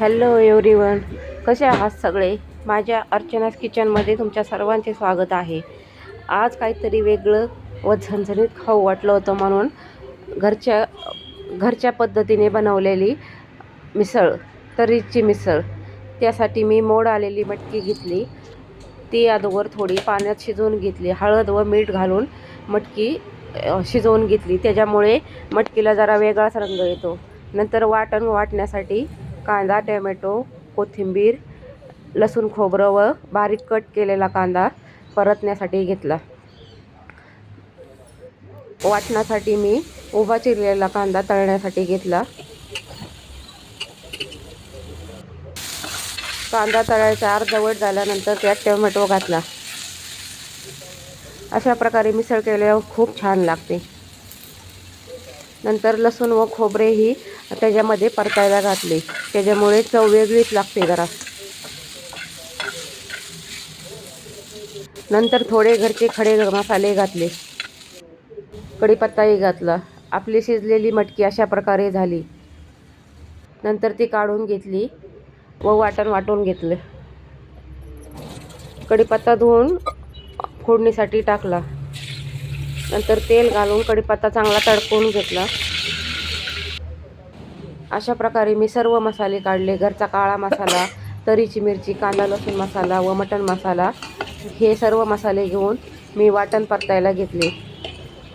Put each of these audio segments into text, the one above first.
Hello everyone कसे आहात सगळे? माझ्या अर्चनास किचनमध्ये तुमच्या सर्वांचे स्वागत आहे. आज काहीतरी वेगळं व झणझणीत खाऊ वाटलं होतं म्हणून घरच्या घरच्या पद्धतीने बनवलेली मिसळ तरीची मिसळ. त्यासाठी मी मोड आलेली मटकी घेतली. ती अगोदर थोडी पाण्यात शिजवून घेतली. हळद व मीठ घालून मटकी शिजवून घेतली. त्याच्यामुळे मटकीला जरा वेगळाच रंग येतो. नंतर वाटण वाटण्यासाठी कांदा टोमॅटो कोथिंबीर लसूण खोबरं व बारीक कट केलेला कांदा परतण्यासाठी घेतला. वाटण्यासाठी मी उभा चिरलेला कांदा तळण्यासाठी घेतला. कांदा तळायचा अर्धवट झाल्यानंतर त्यात टोमॅटो घातला. अशा प्रकारे मिसळ केल्यावर खूप छान लागते. नंतर लसूण व खोबरेही त्याच्यामध्ये परतायला घातले. त्याच्यामुळे चव वेगळीच लागते जरा. नंतर थोडे घरचे खडे मसाले घातले. कढीपत्ताही घातला. आपली शिजलेली मटकी अशा प्रकारे झाली. नंतर ती काढून घेतली व वाटण वाटून घेतलं. कढीपत्ता धुवून फोडणीसाठी टाकला. नंतर तेल घालून कढीपत्ता चांगला तडकवून घेतला. अशा प्रकारे मी सर्व मसाले काढले. घरचा काळा मसाला तरीची मिरची कांदा लसूण मसाला व मटण मसाला हे सर्व मसाले घेऊन मी वाटण परतायला घेतले.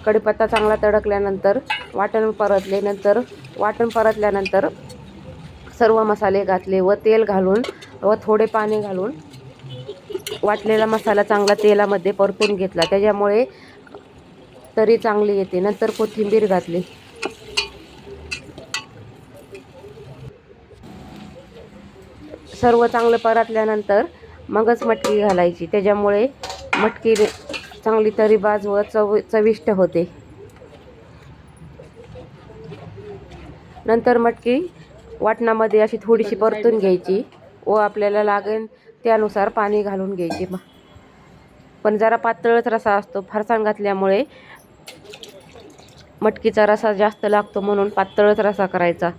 कढीपत्ता चांगला तडकल्यानंतर वाटण परतले नंतर वाटण परतल्यानंतर सर्व मसाले घातले व तेल घालून व थोडे पाणी घालून वाटलेला मसाला चांगला तेलामध्ये परतून घेतला. त्याच्यामुळे तरी चांगली येते. नंतर कोथिंबीर घातली. सर्व चांगलं परतल्यानंतर मगच मटकी घालायची. त्याच्यामुळे मटकी चांगली तरी बाजव चव चविष्ट होते. नंतर मटकी वाटणामध्ये अशी थोडीशी परतून घ्यायची व आपल्याला लागेल त्यानुसार पाणी घालून घ्यायचे. पण जरा पातळच रसा असतो फरसाण घातल्यामुळे मटकीचा रसा जास्त लागतो म्हणून पातळच रसा करायचा.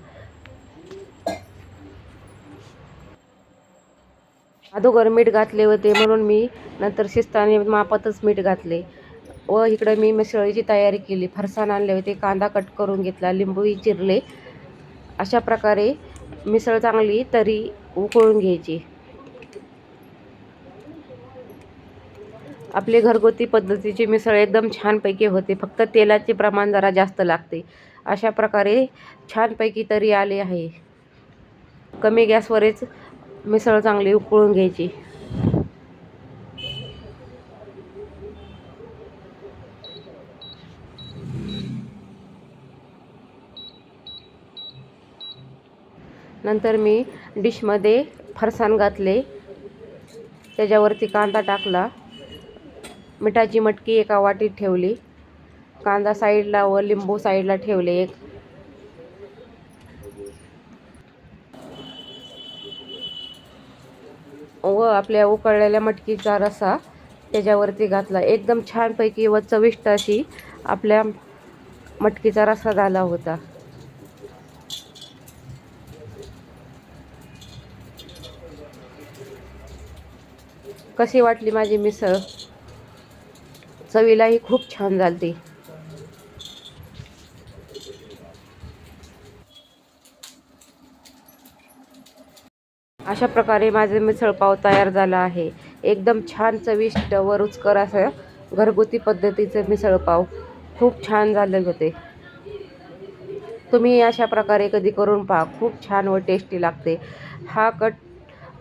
अगोदर मीठ घातले होते म्हणून मी नंतर शिस्ताने मापातच मीठ घातले. व इकडं मी मिसळीची तयारी केली. फरसाण आणले होते कांदा कट करून घेतला लिंबूही चिरले. अशा प्रकारे मिसळ चांगली तरी उकळून घ्यायची. आपली घरगुती पद्धतीची मिसळ एकदम छानपैकी होते. फक्त तेलाचे प्रमाण जरा जास्त लागते. अशा प्रकारे छानपैकी तरी आले आहे. कमी गॅसवरच मिसळ चांगली उकळून घ्यायची. नंतर मी डिशमध्ये फरसाण घातले. त्याच्यावरती कांदा टाकला. मिठाची मटकी एका वाटीत ठेवली. कांदा साईडला व लिंबू साईडला ठेवले एक. व आपल्या उकळलेल्या मटकीचा रसा त्याच्यावरती घातला. एकदम छानपैकी व चविष्ट अशी आपल्या मटकीचा रसा झाला होता. कशी वाटली माझी मिसळ? चवीलाही खूप छान झाली अशा प्रकारे माझे मिसळपाव तयार झाला आहे. एकदम छान चविष्ट व रुचकर असं घरगुती पद्धतीचे मिसळपाव खूप छान झाले होते. तुम्ही अशा प्रकारे कधी करून पहा. खूप छान व टेस्टी लागते. हा कट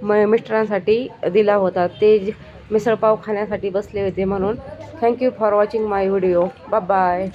म मिस्टरांसाठी दिला होता. ते मिसळपाव खाण्यासाठी बसले होते म्हणून. Thank you for watching my video bye